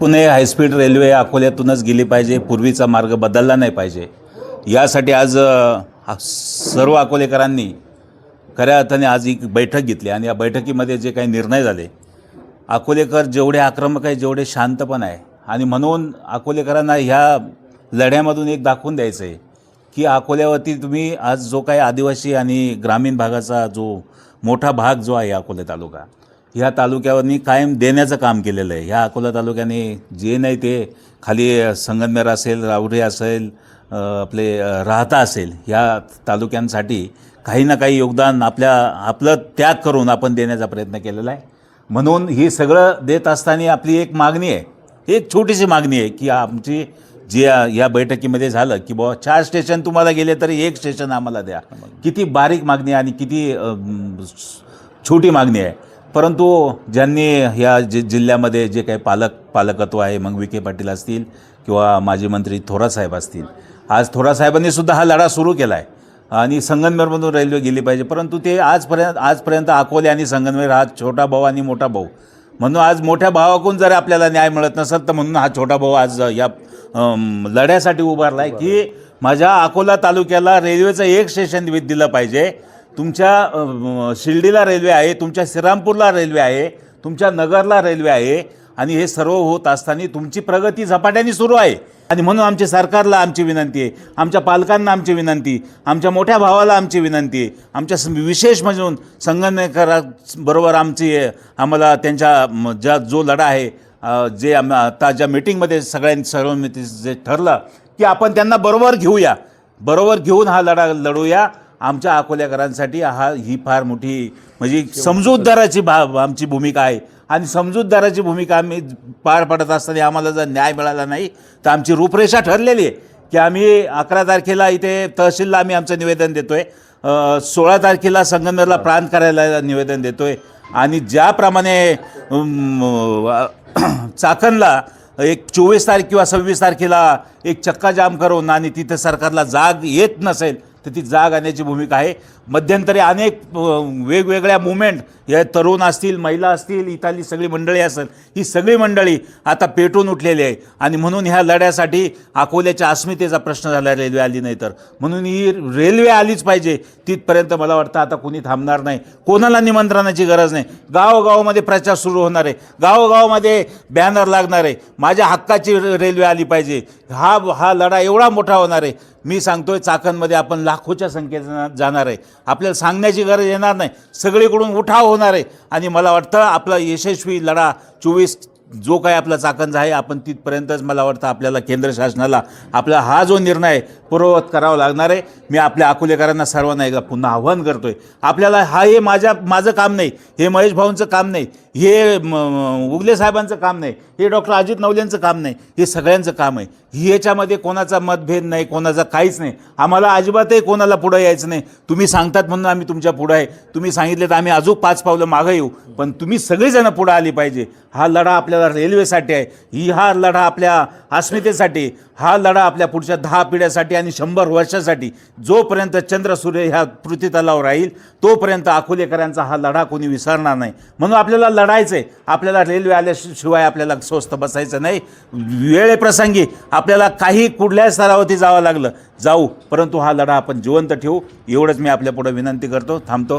Pune high speed railway अकोल्यातूनच गेली पाहिजे. पूर्वीचा मार्ग बदलला नाही पाहिजे. यासाठी आज सर्व अकोलेकरांनी खऱ्या अर्थाने आज एक बैठक घेतली आणि या बैठकीमध्ये जे काही निर्णय झाले अकोलेकर जेवढे आक्रमक आहे जेवढे शांत पण आहे आणि म्हणून अकोलेकरांना ह्या लढ्यामधून एक दाखवून द्यायचं आहे की अकोल्यावरती तुम्ही आज जो काही आदिवासी आणि ग्रामीण भागाचा जो मोठा भाग जो आहे अकोले तालुका ह्या तालुक्यावरनी कायम देण्याचं काम केलेलं आहे. ह्या अकोला तालुक्याने जे नाही ते खाली संगमनेर असेल रावडे असेल आपले राहता असेल ह्या तालुक्यांसाठी काही ना काही योगदान आपल्या आपलं त्याग करून आपण देण्याचा प्रयत्न केलेला आहे. म्हणून ही सगळं देत असताना आपली एक मागणी आहे. एक छोटीशी मागणी आहे की आमची जी या- या बैठकीमध्ये झालं की बुवा चार स्टेशन तुम्हाला गेले तरी एक स्टेशन आम्हाला द्या. किती बारीक मागणी आहे आणि किती छोटी मागणी आहे. परंतु ज्यांनी ह्या जि जिल्ह्यामध्ये जे काही पालक पालकत्व आहे मग विखे पाटील असतील किंवा माजी मंत्री थोरासाहेब असतील. आज थोरासाहेबांनी सुद्धा हा लढा सुरू केला आहे आणि संगमनेरमधून रेल्वे गेली पाहिजे. परंतु ते आजपर्यंत आजपर्यंत अकोले आणि संगमनेर हा छोटा भाऊ आणि मोठा भाऊ. म्हणून आज मोठ्या भावाकडून जर आपल्याला न्याय मिळत नसेल तर म्हणून हा छोटा भाऊ आज या लढ्यासाठी उभारला आहे की माझ्या अकोला तालुक्याला रेल्वेचं एक स्टेशन दिलं पाहिजे. तुमच्या शिर्डीला रेल्वे आहे तुमच्या श्रीरामपूरला रेल्वे आहे तुमच्या नगरला रेल्वे आहे आणि हे सर्व होत असताना तुमची प्रगती झपाट्याने सुरू आहे. आणि म्हणून आमच्या सरकारला आमची विनंती आहे आमच्या पालकांना आमची विनंती आमच्या मोठ्या भावाला आमची विनंती आहे आमच्या विशेष म्हणून संगणकाबरोबर आमची आम्हाला त्यांच्या ज्या जो लढा आहे जे आम आता ज्या मिटिंगमध्ये सगळ्यांनी सर्वमिती जे ठरलं की आपण त्यांना बरोबर घेऊया. बरोबर घेऊन हा लढा लढूया. आमच्या अकोल्याकरांसाठी हा ही फार मोठी म्हणजे समजूतदाराची भा आमची भूमिका आहे. आणि समजूतदाराची भूमिका आम्ही पार पडत असताना आम्हाला जर न्याय मिळाला नाही तर आमची रूपरेषा ठरलेली आहे की आम्ही अकरा तारखेला इथे तहसीलला आम्ही आमचं निवेदन देतो आहे सोळा तारखेला संगमनेरला प्रांत कार्यालयाला निवेदन देतो आहे आणि ज्याप्रमाणे चाकणला एक चोवीस तारीख किंवा सव्वीस तारखेला एक चक्काजाम करून आणि तिथं सरकारला जाग येत नसेल तर ती जाग आणण्याची भूमिका आहे. मध्यंतरी अनेक वेगवेगळ्या मुवमेंट या तरुण असतील महिला असतील इथली सगळी मंडळी असेल ही सगळी मंडळी आता पेटून उठलेली आहे. आणि म्हणून ह्या लढ्यासाठी अकोल्याच्या अस्मितेचा प्रश्न झाला रेल्वे आली नाही तर. म्हणून ही रेल्वे आलीच पाहिजे तिथपर्यंत मला वाटतं आता कोणी थांबणार नाही. कोणाला निमंत्रणाची गरज नाही. गावोगावामध्ये प्रचार सुरू होणार आहे. गावोगावामध्ये बॅनर लागणार आहे. माझ्या हक्काची रेल्वे आली पाहिजे. हा हा लढा एवढा मोठा होणार आहे. मी सांगतोय चाकणमध्ये आपण लाखोच्या संख्येत जाणार आहे. आपल्याला सांगण्याची गरज येणार नाही. सगळीकडून उठाव होणार आहे. आणि मला वाटतं आपला यशस्वी लढा चोवीस जो काही आपला चाकणचा आहे आपण तिथपर्यंतच मला वाटतं आपल्याला केंद्र शासनाला आपला हा जो निर्णय आहे, पूर्ववत करावं लागणार आहे. मी आपल्या अकोलेकरांना सर्वांना एकदा पुन्हा आव्हान आहे आपल्याला हा हे माझ्या माझं काम नाही. हे महेश भाऊंचं काम नाही. हे उगले साहेबांचं काम नाही. हे डॉक्टर अजित नवलेंचं काम नाही. हे सगळ्यांचं काम आहे. ही याच्यामध्ये कोणाचा मतभेद नाही कोणाचा काहीच नाही. आम्हाला अजिबातही कोणाला पुढं यायचं नाही. तुम्ही सांगतात म्हणून आम्ही तुमच्या पुढं आहे. तुम्ही सांगितले तर आम्ही अजून पाच पावलं मागं येऊ. पण तुम्ही सगळेजणं पुढं आली पाहिजे. हा लढा आपल्याला रेल्वेसाठी आहे. ही हा लढा आपल्या अस्मितेसाठी. हा लढा आपल्या पुढच्या दहा पिढ्यासाठी आणि शंभर वर्षासाठी जोपर्यंत चंद्र सूर्य ह्या पृथ्वीतलावर राहील तोपर्यंत अकोलेकरांचा हा लढा कोणी विसरणार नाही. म्हणून आपल्याला लढायचं आहे आपल्याला रेल्वे आल्याशिवाय आपल्याला स्वस्त बसायचं नाही. वेळेप्रसंगी आपल्याला काही कुठल्याही स्तरावरती जावं लागलं. जाऊ परंतु हा लढा आपण जिवंत ठेवू. एवढंच मी आपल्यापुढं विनंती करतो. थांबतो.